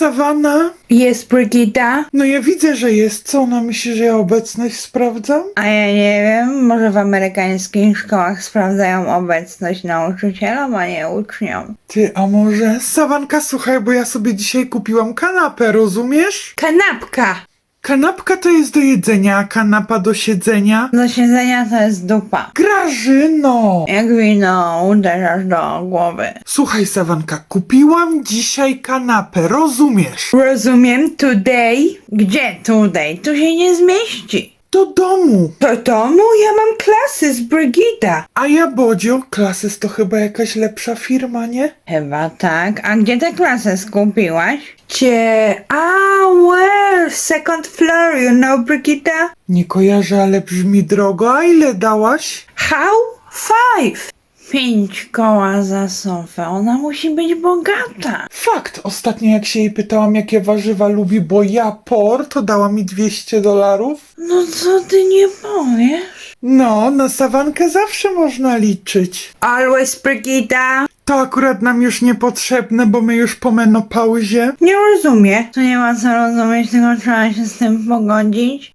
Sawana? Jest Brigitta? No ja widzę, że jest. Co ona myśli, że ja obecność sprawdzam? A ja nie wiem, może w amerykańskich szkołach sprawdzają obecność nauczycielom, a nie uczniom. Ty, a może? Sawanka, słuchaj, bo ja sobie dzisiaj kupiłam kanapę, rozumiesz? Kanapka! Kanapka to jest do jedzenia, a kanapa do siedzenia. Do siedzenia to jest dupa. Grażyno! Jak wino uderzasz do głowy. Słuchaj, Sawanka, kupiłam dzisiaj kanapę, rozumiesz? Rozumiem, today? Gdzie today? Tu się nie zmieści. Do domu. Do domu? Ja mam klasy z Brigida. A ja, Bodzio, Klasys to chyba jakaś lepsza firma, nie? Chyba tak. A gdzie te klasy skupiłaś? Gdzie? A, well, second floor, you know, Brigida? Nie kojarzę, ale brzmi drogo. A ile dałaś? How? Five. Pięć koła za sofę. Ona musi być bogata. Fakt, ostatnio jak się jej pytałam, jakie warzywa lubi, bo ja por, to dała mi 200 dolarów. No co ty nie powiesz? No, na sawankę zawsze można liczyć. Always Brigida. To akurat nam już niepotrzebne, bo my już po menopauzie. Nie rozumie. To nie ma co rozumieć, tylko trzeba się z tym pogodzić.